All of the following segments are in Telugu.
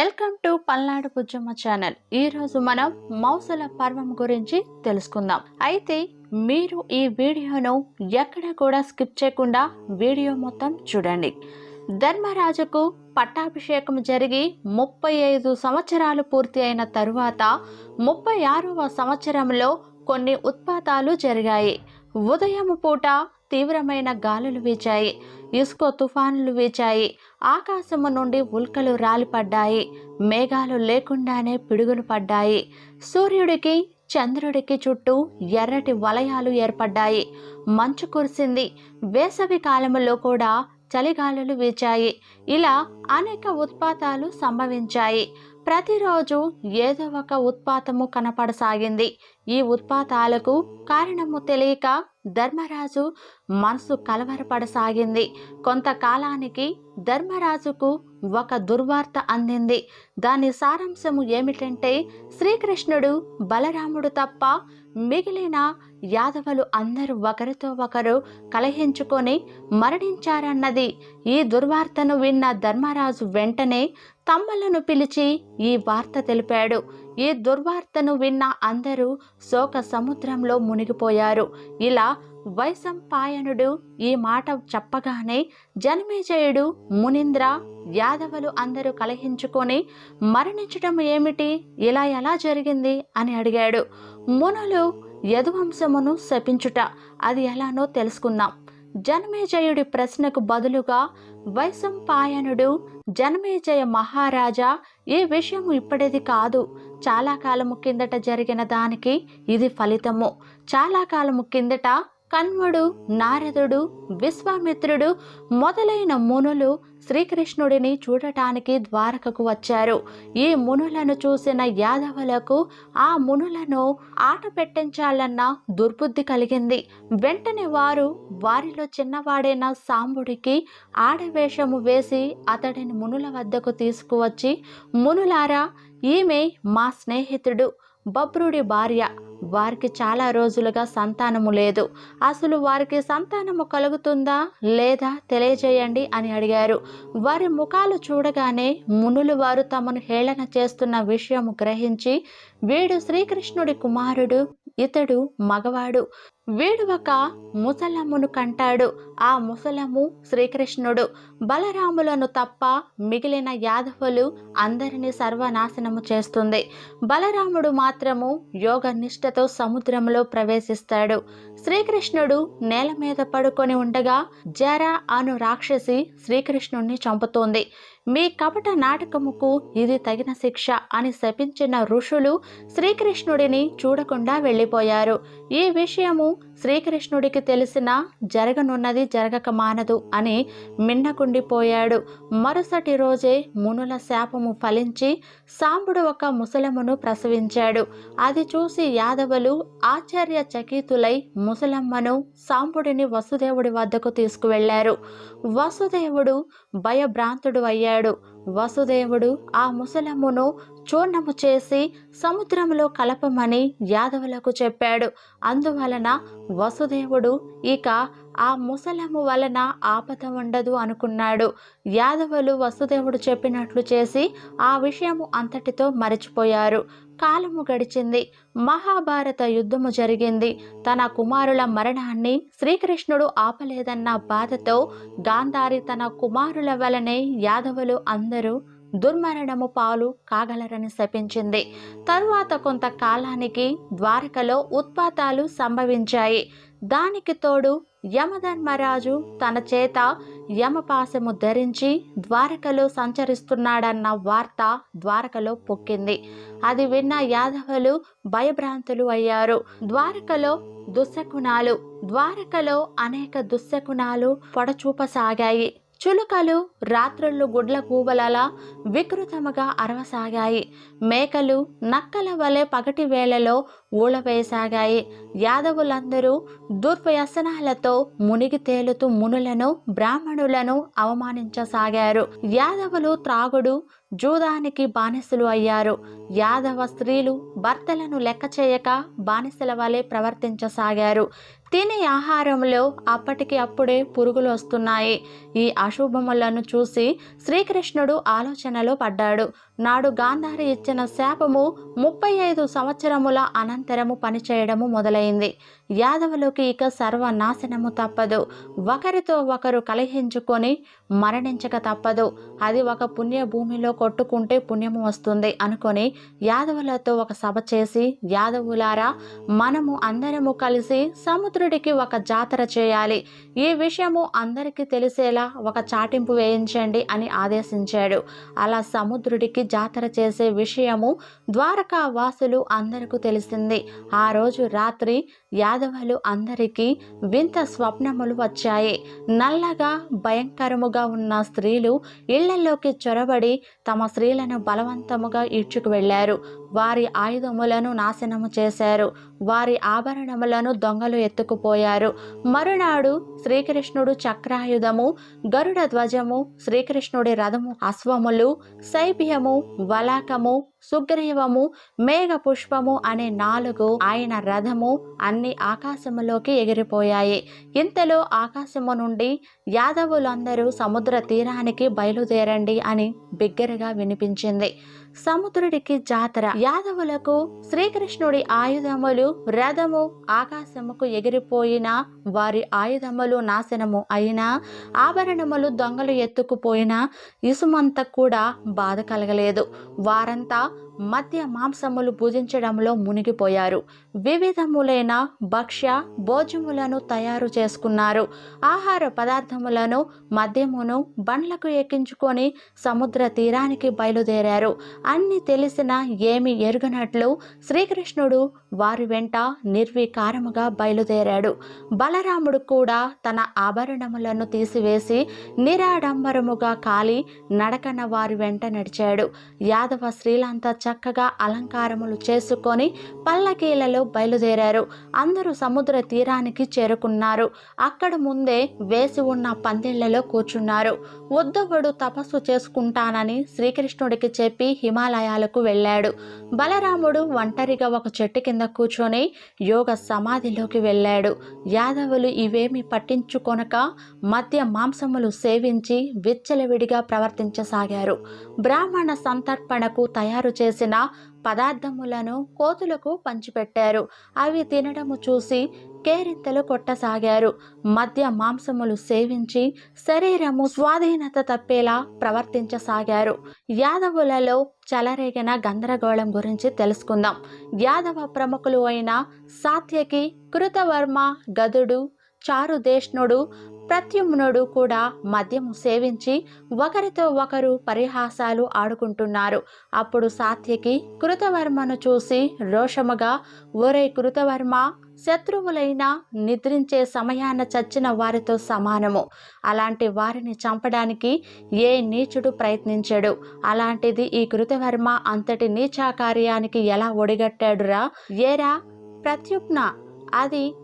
Welcome to Palnadu Bujjamma channel. ఈ రోజు మనం మౌసల పర్వం గురించి తెలుసుకుందాం. అయితే మీరు ఈ వీడియోను ఎక్కడ కూడా స్కిప్ చేయకుండా వీడియో మొత్తం చూడండి. ధర్మరాజుకు పట్టాభిషేకం జరిగి ముప్పై ఐదు సంవత్సరాలు పూర్తి అయిన తరువాత ముప్పై ఆరవ సంవత్సరంలో కొన్ని ఉత్పాతాలు జరిగాయి. ఉదయం పూట తీవ్రమైన గాలులు వీచాయి. ఇసుక తుఫానులు వీచాయి. ఆకాశము నుండి ఉల్కలు రాలిపడ్డాయి. మేఘాలు లేకుండానే పిడుగులు పడ్డాయి. సూర్యుడికి చంద్రుడికి చుట్టూ ఎర్రటి వలయాలు ఏర్పడ్డాయి. మంచు కురిసింది. వేసవి కాలంలో కూడా చలిగాలులు వీచాయి. ఇలా అనేక ఉత్పాతాలు సంభవించాయి. ప్రతిరోజు ఏదో ఒక ఉత్పాతము కనపడసాగింది. ఈ ఉత్పాతాలకు కారణము తెలియక ధర్మరాజు మనసు కలవరపడసాగింది. కొంతకాలానికి ధర్మరాజుకు ఒక దుర్వార్త అందింది. దాని సారాంశము ఏమిటంటే శ్రీకృష్ణుడు బలరాముడు తప్ప మిగిలిన యాదవులు అందరూ ఒకరితో ఒకరు కలహించుకొని మరణించారన్నది ఈ దుర్వార్తను విన్న ధర్మరాజు వెంటనే తమ్ములను పిలిచి ఈ వార్త తెలిపాడు. ఈ దుర్వార్తను విన్న అందరూ శోక సముద్రంలో మునిగిపోయారు. ఇలా వైశంపాయనుడు ఈ మాట చెప్పగానే జన్మేజయుడు మునింద్ర యాదవులు అందరూ కలహించుకొని మరణించడం ఏమిటి? ఇలా ఎలా జరిగింది? అని అడిగాడు. మునులు యదువంశమును శపించుట అది ఎలానో తెలుసుకుందాం. జనమేజయుడి ప్రశ్నకు బదులుగా వైశంపాయనుడు జనమేజయ మహారాజా ఈ విషయం ఇప్పటిది కాదు. చాలా కాలము కిందట జరిగిన దానికి ఇది ఫలితము. చాలా కాలము కిందట కన్వుడు నారదుడు విశ్వామిత్రుడు మొదలైన మునులు శ్రీకృష్ణుడిని చూడటానికి ద్వారకకు వచ్చారు. ఈ మునులను చూసిన యాదవులకు ఆ మునులను ఆట పెట్టించాలన్న దుర్బుద్ధి కలిగింది. వెంటనే వారు వారిలో చిన్నవాడైన సాంబుడికి ఆడవేషము వేసి అతడిని మునుల వద్దకు తీసుకువచ్చి మునులారా ఈమె మా స్నేహితుడు బబ్రుడి భార్య. వారికి చాలా రోజులుగా సంతానము లేదు. అసలు వారికి సంతానము కలుగుతుందా? లేదా? తెలియజేయండి అని అడిగారు. వారి ముఖాలు చూడగానే మునులు వారు తమను హేళన చేస్తున్న విషయము గ్రహించి వీడు శ్రీకృష్ణుడి కుమారుడు ఇతడు మగవాడు. వీడు ఒక ముసలమ్మును కంటాడు. ఆ ముసలము శ్రీకృష్ణుడు. బలరాములను తప్ప మిగిలిన యాదవులు అందరినీ సర్వనాశనము చేస్తుంది. బలరాముడు మాత్రము యోగ నిష్ఠతో సముద్రంలో ప్రవేశిస్తాడు. శ్రీకృష్ణుడు నేల మీద పడుకొని ఉండగా జర అను రాక్షసి శ్రీకృష్ణుణ్ణి చంపుతోంది. మీ కపట నాటకముకు ఇది తగిన శిక్ష అని శపించిన ఋషులు శ్రీకృష్ణుడిని చూడకుండా వెళ్ళిపోయారు. ఈ విషయము శ్రీకృష్ణుడికి తెలిసిన జరగనున్నది జరగక మానదు అని మిన్నకుండిపోయాడు. మరుసటి రోజే మునుల శాపము ఫలించి సాంబుడు ఒక ముసలమ్మను ప్రసవించాడు. అది చూసి యాదవులు ఆచార్య చకితులై ముసలమ్మను సాంబుడిని వసుదేవుడి వద్దకు తీసుకువెళ్ళారు వసుదేవుడు భయభ్రాంతుడు అయ్యాడు. వసుదేవుడు ఆ ముసలమ్మును చూర్ణము చేసి సముద్రంలో కలపమని యాదవులకు చెప్పాడు. అందువలన వసుదేవుడు ఇక ఆ ముసలము వలన ఆపద ఉండదు అనుకున్నాడు. యాదవులు వసుదేవుడు చెప్పినట్లు చేసి ఆ విషయము అంతటితో మరచిపోయారు. కాలము గడిచింది. మహాభారత యుద్ధము జరిగింది. తన కుమారుల మరణాన్ని శ్రీకృష్ణుడు ఆపలేదన్న బాధతో గాంధారి తన కుమారుల వలనే యాదవులు అందరూ దుర్మరణము పాలు కాగలరని శపించింది. తరువాత కొంతకాలానికి ద్వారకలో ఉత్పాతాలు సంభవించాయి. దానికి తోడు యమధర్మరాజు తన చేత యమపాశము ధరించి ద్వారకలో సంచరిస్తున్నాడన్న వార్త ద్వారకలో పొక్కింది. అది విన్న యాదవులు భయభ్రాంతులు అయ్యారు. ద్వారకలో దుశ్శకుణాలు ద్వారకలో అనేక దుశ్శకుణాలు పొడచూపసాగాయి. చులుకలు రాత్రుళ్ళు గుడ్ల కూవలలా వికృతముగా అరవసాగాయి. మేకలు నక్కల వలె పగటి వేళలో ఊళవేయసాగాయి యాదవులందరూ దుర్వ్యసనాలతో మునిగి తేలుతూ మునులను బ్రాహ్మణులను అవమానించసాగారు. యాదవులు త్రాగుడు జూదానికి బానిసలు అయ్యారు. యాదవ స్త్రీలు భర్తలను లెక్క చేయక బానిసల వలె ప్రవర్తించసాగారు. తినే ఆహారంలో అప్పటికి అప్పుడే పురుగులు వస్తున్నాయి. ఈ అశుభములను చూసి శ్రీకృష్ణుడు ఆలోచనలో పడ్డాడు. నాడు గాంధారి ఇచ్చిన శాపము ముప్పై ఐదు సంవత్సరముల అనంతరము పనిచేయడము మొదలైంది. యాదవులకు ఇక సర్వనాశనము తప్పదు. ఒకరితో ఒకరు కలహించుకొని మరణించక తప్పదు. అది ఒక పుణ్యభూమిలో కొట్టుకుంటే పుణ్యము వస్తుంది అనుకొని యాదవులతో ఒక సభ చేసి యాదవులారా మనము అందరము కలిసి సముద్రుడికి ఒక జాతర చేయాలి. ఈ విషయము అందరికీ తెలిసేలా ఒక చాటింపు వేయించండి అని ఆదేశించాడు. అలా సముద్రుడికి జాతర చేసే విషయము ద్వారకా వాసులు అందరికీ తెలిసింది. ఆ రోజు రాత్రి యాదవులు అందరికీ వింత స్వప్నములు వచ్చాయి. నల్లగా భయంకరముగా ఉన్న స్త్రీలు ఇళ్ళలోకి చొరబడి తమ స్త్రీలను బలవంతముగా ఈడ్చుకు వెళ్ళారు. వారి ఆయుధములను నాశనము చేశారు. వారి ఆభరణములను దొంగలు ఎత్తుకుపోయారు. మరునాడు శ్రీకృష్ణుడు చక్రాయుధము గరుడ ధ్వజము శ్రీకృష్ణుడి రథము అశ్వములు శైభ్యము వలాకము సుగ్రీవము మేఘ పుష్పము అనే నాలుగు ఆయన రథము అన్ని ఆకాశములోకి ఎగిరిపోయాయి. ఇంతలో ఆకాశము నుండి యాదవులందరూ సముద్ర తీరానికి బయలుదేరండి అని బిగ్గరగా వినిపించింది. సముద్రుడికి జాతర. యాదవులకు శ్రీకృష్ణుడి ఆయుధములు రథము ఆకాశముకు ఎగిరిపోయిన వారి ఆయుధములు నాశనము అయినా ఆభరణములు దొంగలు ఎత్తుకుపోయినా ఇసుమంత కూడా బాధ కలగలేదు. వారంతా మద్య మాంసములు భుజించడంలో మునిగిపోయారు. వివిధములైన భక్ష్య భోజములను తయారు చేసుకున్నారు. ఆహార పదార్థములను మద్యమును బండ్లకు ఎక్కించుకొని సముద్ర తీరానికి బయలుదేరారు. అన్ని తెలిసిన ఏమి ఎరుగనట్లు శ్రీకృష్ణుడు వారి వెంట నిర్వికారముగా బయలుదేరాడు. బలరాముడు కూడా తన ఆభరణములను తీసివేసి నిరాడంబరముగా కాలి నడకన వారి వెంట నడిచాడు. యాదవ స్త్రీలంతా చక్కగా అలంకారములు చేసుకొని పల్లకీలలో బయలుదేరారు. అందరూ సముద్ర తీరానికి చేరుకున్నారు. అక్కడ ముందే వేసి ఉన్న పందిళ్ళలో కూర్చున్నారు. ఉద్ధవుడు తపస్సు చేసుకుంటానని శ్రీకృష్ణుడికి చెప్పి హిమాలయాలకు వెళ్ళాడు. బలరాముడు ఒంటరిగా ఒక చెట్టు కింద కూర్చొని యోగ సమాధిలోకి వెళ్ళాడు. యాదవులు ఇవేమి పట్టించుకొనక మధ్య మాంసములు సేవించి విచ్చలవిడిగా ప్రవర్తించసాగారు. బ్రాహ్మణ సంతర్పణకు తయారు చేసి చేసిన పదార్థములను కోతులకు పంచిపెట్టారు. అవి తినడము చూసి కేరింతలు కొట్టసాగారు. మద్య మాంసములు సేవించి శరీరము స్వాధీనత తప్పేలా ప్రవర్తించసాగారు. యాదవులలో చలరేగిన గందరగోళం గురించి తెలుసుకుందాం. యాదవ ప్రముఖులు అయిన సాత్యకి కృతవర్మ గదుడు చారుదేష్ణుడు ప్రత్యుమ్నుడు కూడా మద్యము సేవించి ఒకరితో ఒకరు పరిహాసాలు ఆడుకుంటున్నారు. అప్పుడు సాత్యకి కృతవర్మను చూసి రోషముగా ఒరే కృతవర్మ శత్రువులైన నిద్రించే సమయాన చచ్చిన వారితో సమానము. అలాంటి వారిని చంపడానికి ఏ నీచుడు ప్రయత్నించాడు. అలాంటిది ఈ కృతవర్మ అంతటి నీచా కార్యానికి ఎలా ఒడిగట్టాడురా? ఏరా? ప్రత్యుప్న అది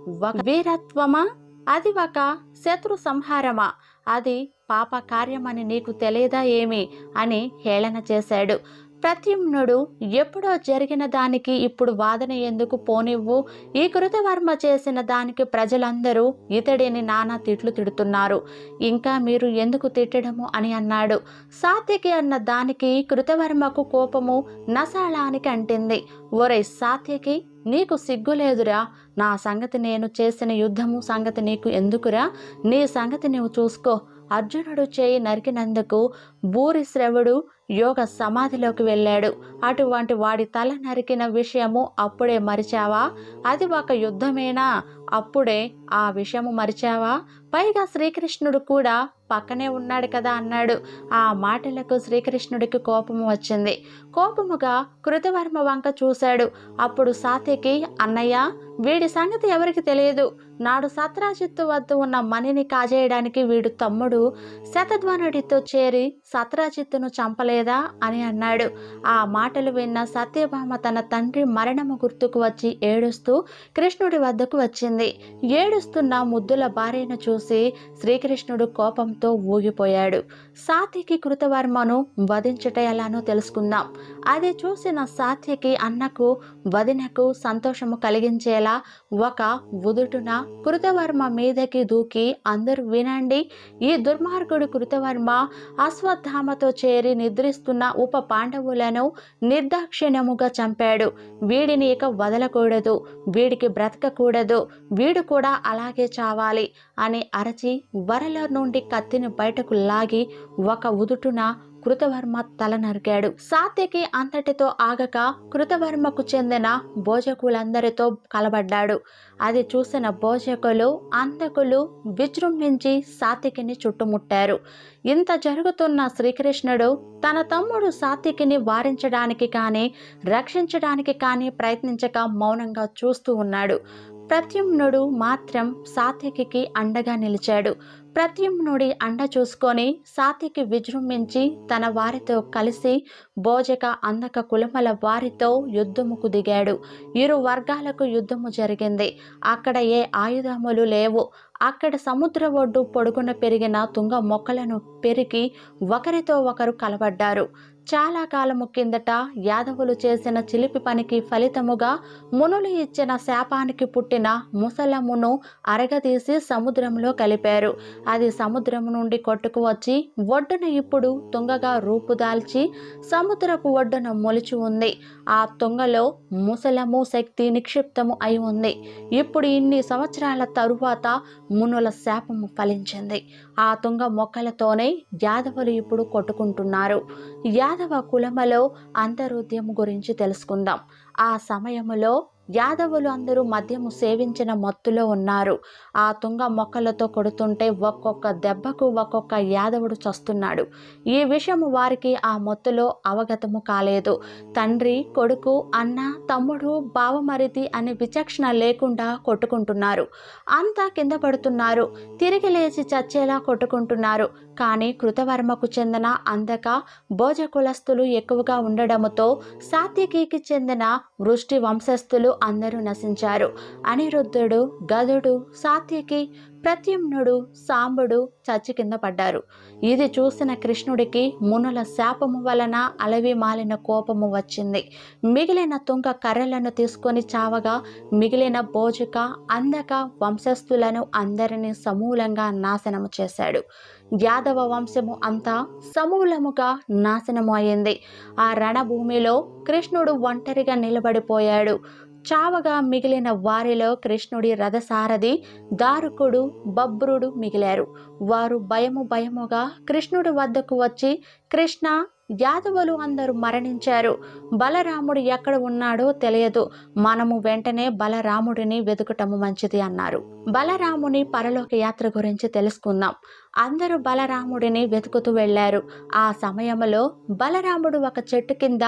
వీరత్వమా? అది ఒక శత్రు సంహారమా? అది పాప కార్యమని నీకు తెలియదా ఏమి? అని హేళన చేశాడు. ప్రత్యుమ్నుడు ఎప్పుడో జరిగిన దానికి ఇప్పుడు వాదన ఎందుకు పోనివ్వు? ఈ కృతవర్మ చేసిన దానికి ప్రజలందరూ ఇతడిని నానా తిట్లు తిడుతున్నారు. ఇంకా మీరు ఎందుకు తిట్టడము? అని అన్నాడు. సాత్యకి అన్న దానికి కృతవర్మకు కోపము నసాళానికి అంటింది. ఒరే సాత్యకి నీకు సిగ్గులేదురా నా సంగతి నేను చేసిన యుద్ధము సంగతి నీకు ఎందుకురా? నీ సంగతి నువ్వు చూసుకో. అర్జునుడు చేయి నరికినందుకు భూరిశ్రవుడు యోగ సమాధిలోకి వెళ్ళాడు. అటువంటి వాడి తల నరికిన విషయము అప్పుడే మరిచావా? అది ఒక యుద్ధమేనా? అప్పుడే ఆ విషయము మరిచావా? పైగా శ్రీకృష్ణుడు కూడా పక్కనే ఉన్నాడు కదా అన్నాడు. ఆ మాటలకు శ్రీకృష్ణుడికి కోపము వచ్చింది. కోపముగా కృతవర్మ వంక చూశాడు. అప్పుడు సాతికి అన్నయ్య వీడి సంగతి ఎవరికి తెలియదు? నాడు సత్రాజిత్తు వద్ద ఉన్న మణిని కాజేయడానికి వీడు తమ్ముడు. శతధ్వనుడితో చేరి సత్రాజిత్తును చంపలేదా అని అన్నాడు. ఆ మాటలు విన్న సత్యభామ తన తండ్రి మరణము గుర్తుకు వచ్చి ఏడుస్తూ కృష్ణుడి వద్దకు వచ్చింది. ఏడుస్తున్న ముద్దుల భార్యను చూసి శ్రీకృష్ణుడు కోపంతో ఊగిపోయాడు. సాత్యకి కృతవర్మను వధించట ఎలానో తెలుసుకుందాం. అది చూసిన సాత్యకి అన్నకు వదినకు సంతోషము కలిగించేలా ఒక ఉదుటున కృతవర్మ మీదకి దూకి అందరూ వినండి. ఈ దుర్మార్గుడు కృతవర్మ అశ్వత్థామతో చేరి నిద్రిస్తున్న ఉప పాండవులను నిర్దాక్షిణ్యముగా చంపాడు. వీడిని ఇక వదలకూడదు వీడికి బ్రతకకూడదు వీడు కూడా అలాగే చావాలి అని అరచి వరల నుండి కత్తిని బయటకు లాగి ఒక ఉదుటున కృతవర్మ తల నరికాడు. సాత్యకి అంతటితో ఆగక కృతవర్మకు చెందిన భోజకులందరితో కలబడ్డాడు. అది చూసిన భోజకులు అంతకులు విజృంభించి సాత్యకిని చుట్టుముట్టారు. ఇంత జరుగుతున్న శ్రీకృష్ణుడు తన తమ్ముడు సాత్యకిని వారించడానికి కానీ రక్షించడానికి కానీ ప్రయత్నించక మౌనంగా చూస్తూ ఉన్నాడు. ప్రత్యుమ్నుడు మాత్రం సాత్యకి అండగా నిలిచాడు. ప్రత్యుమ్నుడి అండ చూసుకొని సాతికి విజృంభించి తన వారితో కలిసి భోజక అందక కులమల వారితో యుద్ధముకు దిగాడు. ఇరు వర్గాలకు యుద్ధము జరిగింది. అక్కడ ఏ ఆయుధములు లేవు. అక్కడ సముద్ర ఒడ్డు పొడుగున పెరిగిన తుంగ మొక్కలను పెరిగి ఒకరితో ఒకరు కలబడ్డారు. చాలా కాలము కిందట యాదవులు చేసిన చిలిపి పనికి ఫలితముగా మునులు ఇచ్చిన శాపానికి పుట్టిన ముసలమును అరగదీసి సముద్రంలో కలిపారు. అది సముద్రము నుండి కొట్టుకు వచ్చి ఒడ్డున ఇప్పుడు తుంగగా రూపుదాల్చి సముద్రపు ఒడ్డున మొలిచి ఉంది. ఆ తుంగలో ముసలము శక్తి నిక్షిప్తము అయి ఉంది. ఇప్పుడు ఇన్ని సంవత్సరాల తరువాత మునుల శాపము ఫలించింది. ఆ తుంగ మొక్కలతోనే యాదవులు ఇప్పుడు కొట్టుకుంటున్నారు. యాదవ కులమలో అంతరుద్యం గురించి తెలుసుకుందాం. ఆ సమయంలో యాదవులు అందరూ మద్యము సేవించిన మత్తులో ఉన్నారు. ఆ తుంగ మొక్కలతో కొడుతుంటే ఒక్కొక్క దెబ్బకు ఒక్కొక్క యాదవుడు చస్తున్నాడు. ఈ విషయము వారికి ఆ మత్తులో అవగతము కాలేదు. తండ్రి కొడుకు అన్న తమ్ముడు బావమరిది అనే విచక్షణ లేకుండా కొట్టుకుంటున్నారు. అంతా కింద పడుతున్నారు. తిరిగి లేచి చచ్చేలా కొట్టుకుంటున్నారు. కానీ కృతవర్మకు చెందిన అందక భోజ కులస్తులు ఎక్కువగా ఉండడముతో సాత్యకీకి చెందిన వృష్టి వంశస్థులు అందరూ నశించారు. అనిరుద్ధుడు గదుడు సాత్యకి ప్రత్యుమ్నుడు సాంబుడు చచ్చి కింద పడ్డారు. ఇది చూసిన కృష్ణుడికి మునుల శాపము వలన అలవి మాలిన కోపము వచ్చింది. మిగిలిన తుంగ కర్రలను తీసుకొని చావగా మిగిలిన భోజక అందక వంశస్థులను అందరినీ సమూలంగా నాశనము చేశాడు. యాదవ వంశము అంతా సమూలముగా నాశనము అయింది. ఆ రణభూమిలో కృష్ణుడు ఒంటరిగా నిలబడిపోయాడు. చావగా మిగిలిన వారిలో కృష్ణుడి రథసారథి దారుకుడు బబ్రుడు మిగిలారు. వారు భయము భయముగా కృష్ణుడి వద్దకు వచ్చి కృష్ణ యాదవులు అందరూ మరణించారు. బలరాముడు ఎక్కడ ఉన్నాడో తెలియదు. మనము వెంటనే బలరాముడిని వెతుకటము మంచిది అన్నారు. బలరాముని పరలోక యాత్ర గురించి తెలుసుకుందాం. అందరూ బలరాముడిని వెతుకుతూ వెళ్ళారు. ఆ సమయంలో బలరాముడు ఒక చెట్టు కింద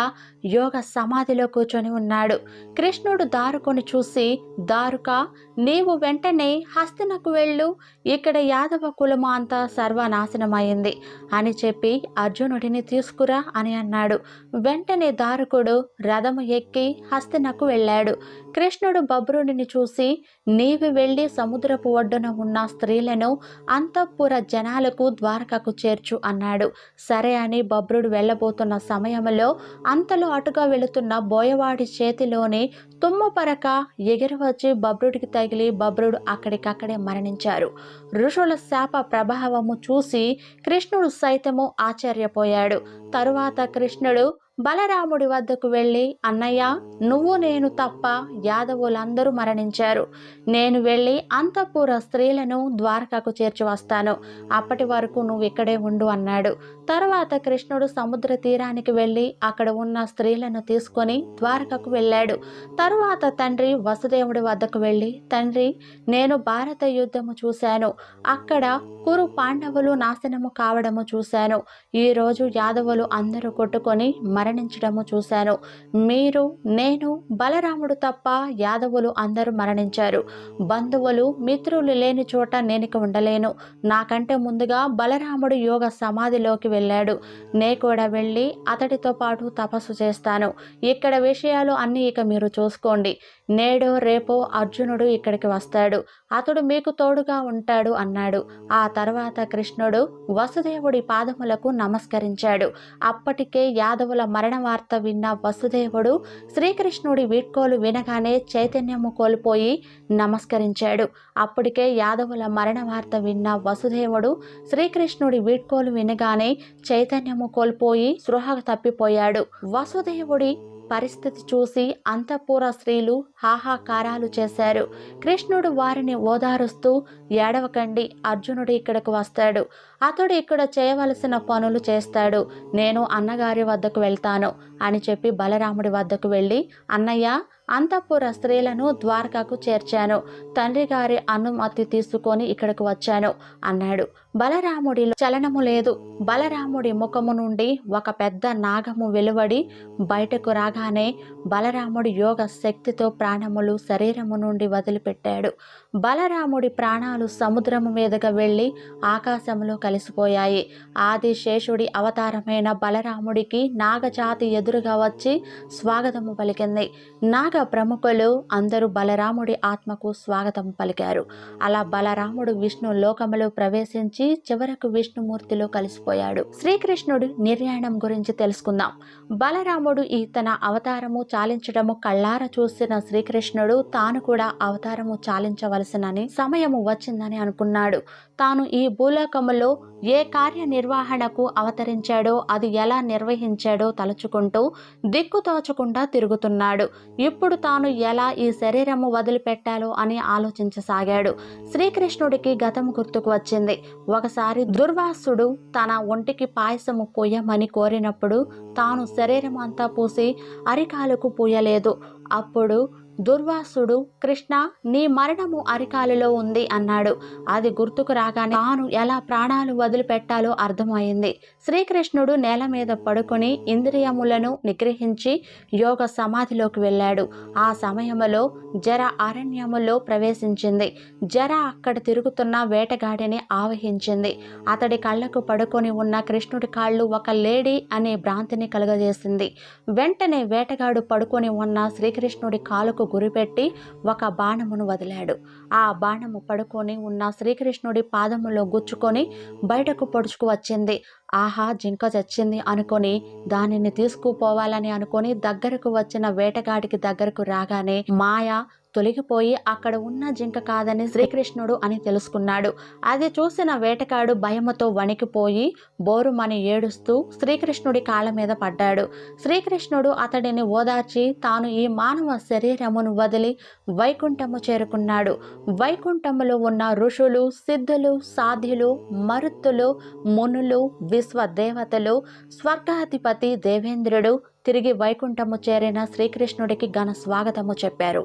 యోగ సమాధిలో కూర్చొని ఉన్నాడు. కృష్ణుడు దారుకొని చూసి దారుక నీవు వెంటనే హస్తినకు వెళ్ళు. ఇక్కడ యాదవ కులము అంతా సర్వనాశనమైంది అని చెప్పి అర్జునుడిని తీసుకు తీసుకురా అని అన్నాడు. వెంటనే దారుకుడు రథము ఎక్కి హస్తినకు వెళ్ళాడు. కృష్ణుడు బబ్రుడిని చూసి నీవి వెళ్ళి సముద్రపు ఒడ్డున ఉన్న స్త్రీలను అంతఃపుర జనాలకు ద్వారకకు చేర్చు అన్నాడు. సరే అని బబ్రుడు వెళ్ళబోతున్న సమయంలో అంతలో అటుగా వెళుతున్న బోయవాడి చేతిలోని తుమ్మపరక ఎగిరివచ్చి బబ్రుడికి తగిలి బబ్రుడు అక్కడికక్కడే మరణించారు. ఋషుల శాప ప్రభావము చూసి కృష్ణుడు సైతము ఆశ్చర్యపోయాడు. తరువాత కృష్ణుడు బలరాముడి వద్దకు వెళ్ళి అన్నయ్య నువ్వు నేను తప్ప యాదవులందరూ మరణించారు. నేను వెళ్ళి అంతఃపుర స్త్రీలను ద్వారకకు చేర్చి వస్తాను. అప్పటి వరకు నువ్వు ఇక్కడే ఉండు అన్నాడు. తర్వాత కృష్ణుడు సముద్ర తీరానికి వెళ్ళి అక్కడ ఉన్న స్త్రీలను తీసుకొని ద్వారకకు వెళ్ళాడు. తరువాత తండ్రి వసుదేవుడి వద్దకు వెళ్ళి తండ్రి నేను భారత యుద్ధము చూశాను. అక్కడ కురు పాండవులు నాశనము కావడము చూశాను. ఈరోజు యాదవులు అందరూ కొట్టుకొని మర మరణించడము చూశాను. మీరు నేను బలరాముడు తప్ప యాదవులు అందరూ మరణించారు. బంధువులు మిత్రులు లేని చోట నేనిక ఉండలేను. నాకంటే ముందుగా బలరాముడు యోగ సమాధిలోకి వెళ్ళాడు. నే కూడా వెళ్ళి అతడితో పాటు తపస్సు చేస్తాను. ఇక్కడ విషయాలు అన్నీ ఇక మీరు చూసుకోండి. నేడో రేపో అర్జునుడు ఇక్కడికి వస్తాడు. అతడు మీకు తోడుగా ఉంటాడు అన్నాడు. ఆ తర్వాత కృష్ణుడు వసుదేవుడి పాదములకు నమస్కరించాడు. అప్పటికే యాదవుల మరణ వార్త విన్న వసుదేవుడు శ్రీకృష్ణుడి వీడ్కోలు వినగానే చైతన్యము కోల్పోయి నమస్కరించాడు. అప్పటికే యాదవుల మరణ వార్త విన్న వసుదేవుడు శ్రీకృష్ణుడి వీడ్కోలు వినగానే చైతన్యము కోల్పోయి స్పృహ తప్పిపోయాడు. వసుదేవుడి పరిస్థితి చూసి అంతఃపుర స్త్రీలు హాహాకారాలు చేశారు. కృష్ణుడు వారిని ఓదారుస్తూ ఏడవకండి అర్జునుడు ఇక్కడకు వస్తాడు. అతడు ఇక్కడ చేయవలసిన పనులు చేస్తాడు. నేను అన్నగారి వద్దకు వెళ్తాను అని చెప్పి బలరాముడి వద్దకు వెళ్ళి అన్నయ్య అంతఃపుర స్త్రీలను ద్వారకాకు చేర్చాను. తండ్రి గారి అనుమతి తీసుకొని ఇక్కడకు వచ్చాను అన్నాడు. బలరాముడిలో చలనము లేదు. బలరాముడి ముఖము నుండి ఒక పెద్ద నాగము వెలువడి బయటకు రాగానే బలరాముడి యోగ శక్తితో ప్రాణములు శరీరము నుండి వదిలిపెట్టాడు. బలరాముడి ప్రాణాలు సముద్రము మీదుగా వెళ్ళి ఆకాశంలో కలిసిపోయాయి. ఆది శేషుడి అవతారమైన బలరాముడికి నాగజాతి ఎదురుగా వచ్చి స్వాగతము పలికింది. నాగ ప్రముఖులు అందరూ బలరాముడి ఆత్మకు స్వాగతం పలికారు. అలా బలరాముడు విష్ణు లోకములో ప్రవేశించి చివరకు విష్ణుమూర్తిలో కలిసిపోయాడు. శ్రీకృష్ణుడు నిర్యాణం గురించి తెలుసుకుందాం. బలరాముడు ఈ తన అవతారము చాలించడము కళ్ళార చూసిన శ్రీకృష్ణుడు తాను కూడా అవతారము చాలించవలసినని సమయము వచ్చిందని అనుకున్నాడు. తాను ఈ భూలోకములో ఏ కార్యనిర్వహణకు అవతరించాడో అది ఎలా నిర్వహించాడో తలుచుకుంటూ దిక్కుతోచకుండా తిరుగుతున్నాడు. ఇప్పుడు తాను ఎలా ఈ శరీరము వదిలిపెట్టాలో అని ఆలోచించసాగాడు. శ్రీకృష్ణుడికి గతం గుర్తుకు వచ్చింది. ఒకసారి దుర్వాసుడు తన ఒంటికి పాయసము పూయమని కోరినప్పుడు తాను శరీరం అంతా పూసి అరికాలకు పూయలేదు. అప్పుడు దుర్వాసుడు కృష్ణ నీ మరణము అరికాలులో ఉంది అన్నాడు. అది గుర్తుకు రాగానే తాను ఎలా ప్రాణాలు వదిలిపెట్టాలో అర్థమైంది. శ్రీకృష్ణుడు నేల మీద పడుకొని ఇంద్రియములను నిగ్రహించి యోగ సమాధిలోకి వెళ్ళాడు. ఆ సమయంలో జర అరణ్యములో ప్రవేశించింది. జర అక్కడ తిరుగుతున్న వేటగాడిని ఆవహించింది. అతడి కళ్ళకు పడుకొని ఉన్న కృష్ణుడి కాళ్ళు ఒక లేడీ అనే భ్రాంతిని కలుగజేసింది. వెంటనే వేటగాడు పడుకొని ఉన్న శ్రీకృష్ణుడి కాలుకు గురిపెట్టి ఒక బాణమును వదిలాడు. ఆ బాణము పడుకొని ఉన్న శ్రీకృష్ణుడి పాదములో గుచ్చుకొని బయటకు పొడుచుకు వచ్చింది. ఆహా జింక చచ్చింది అనుకొని దానిని తీసుకుపోవాలని అనుకొని దగ్గరకు వచ్చిన వేటగాడికి దగ్గరకు రాగానే మాయ తొలగిపోయి అక్కడ ఉన్న జింక కాదని శ్రీకృష్ణుడు అని తెలుసుకున్నాడు. అది చూసిన వేటగాడు భయముతో వణికిపోయి బోరుమని ఏడుస్తూ శ్రీకృష్ణుడి కాళ్ళ మీద పడ్డాడు. శ్రీకృష్ణుడు అతడిని ఓదార్చి తాను ఈ మానవ శరీరమును వదిలి వైకుంఠము చేరుకున్నాడు. వైకుంఠములో ఉన్న ఋషులు సిద్ధులు సాధ్యులు మరుత్తులు మునులు విశ్వదేవతలు స్వర్గాధిపతి దేవేంద్రుడు తిరిగి వైకుంఠము చేరిన శ్రీకృష్ణుడికి ఘన స్వాగతము చెప్పారు.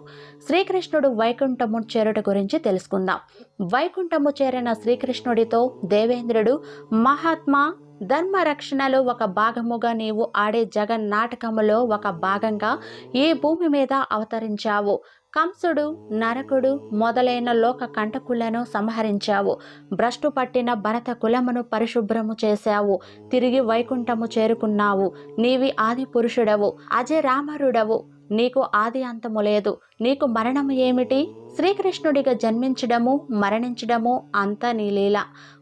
శ్రీకృష్ణుడు వైకుంఠము చేరుట గురించి తెలుసుకుందాం. వైకుంఠము చేరిన శ్రీకృష్ణుడితో దేవేంద్రుడు మహాత్మా ధర్మ రక్షణలో ఒక భాగముగా నీవు ఆడే జగన్ నాటకములో ఒక భాగంగా ఈ భూమి మీద అవతరించావు. కంసుడు నరకుడు మొదలైన లోక కంటకులను సంహరించావు. భ్రష్టు పట్టిన భరత కులమును పరిశుభ్రము చేశావు. తిరిగి వైకుంఠము చేరుకున్నావు. నీవి ఆది పురుషుడవు. అజరామరుడవు. నీకు ఆది అంతము లేదు. నీకు మరణము ఏమిటి? శ్రీకృష్ణుడిగా జన్మించడము మరణించడము అంతా నీ లీల.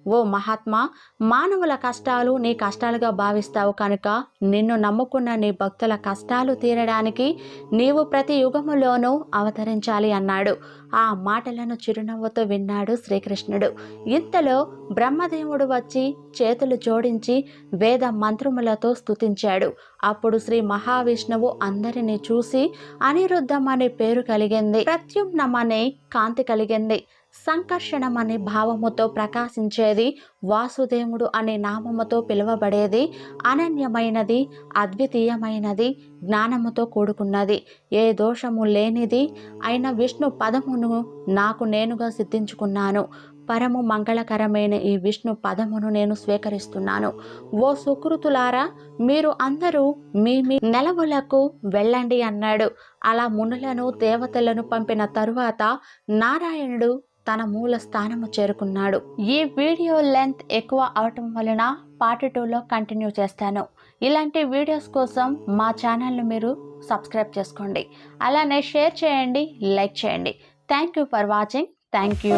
ఓ మహాత్మా మానవుల కష్టాలు నీ కష్టాలుగా భావిస్తావు కనుక నిన్ను నమ్ముకున్న నీ భక్తుల కష్టాలు తీరడానికి నీవు ప్రతి యుగములోనూ అవతరించాలి అన్నాడు. ఆ మాటలను చిరునవ్వుతో విన్నాడు శ్రీకృష్ణుడు. ఇంతలో బ్రహ్మదేవుడు వచ్చి చేతులు జోడించి వేద మంత్రములతో స్తుతించాడు. అప్పుడు శ్రీ మహావిష్ణువు అందరినీ చూసి అనిరుద్ధం అనే పేరు కలిగింది. ప్రత్యుమ్నమనే కాంతి కలిగింది. సంకర్షణం అనే భావముతో ప్రకాశించేది వాసుదేవుడు అనే నామముతో పిలువబడేది అనన్యమైనది అద్వితీయమైనది జ్ఞానముతో కూడుకున్నది. ఏ దోషము లేనిది అయిన విష్ణు పదమును నాకు నేనుగా సిద్ధించుకున్నాను. పరము మంగళకరమైన ఈ విష్ణు పదమును నేను స్వీకరిస్తున్నాను. ఓ సుకృతులారా మీరు అందరూ మీ మీ నెలవులకు వెళ్ళండి అన్నాడు. అలా మునులను దేవతలను పంపిన తరువాత నారాయణుడు తన మూల స్థానము చేరుకున్నాడు. ఈ వీడియో లెంత్ ఎక్కువ అవటం వలన పార్ట్ టూలో కంటిన్యూ చేస్తాను. ఇలాంటి వీడియోస్ కోసం మా ఛానల్ను మీరు సబ్స్క్రైబ్ చేసుకోండి. అలానే షేర్ చేయండి లైక్ చేయండి. Thank you for watching. Thank you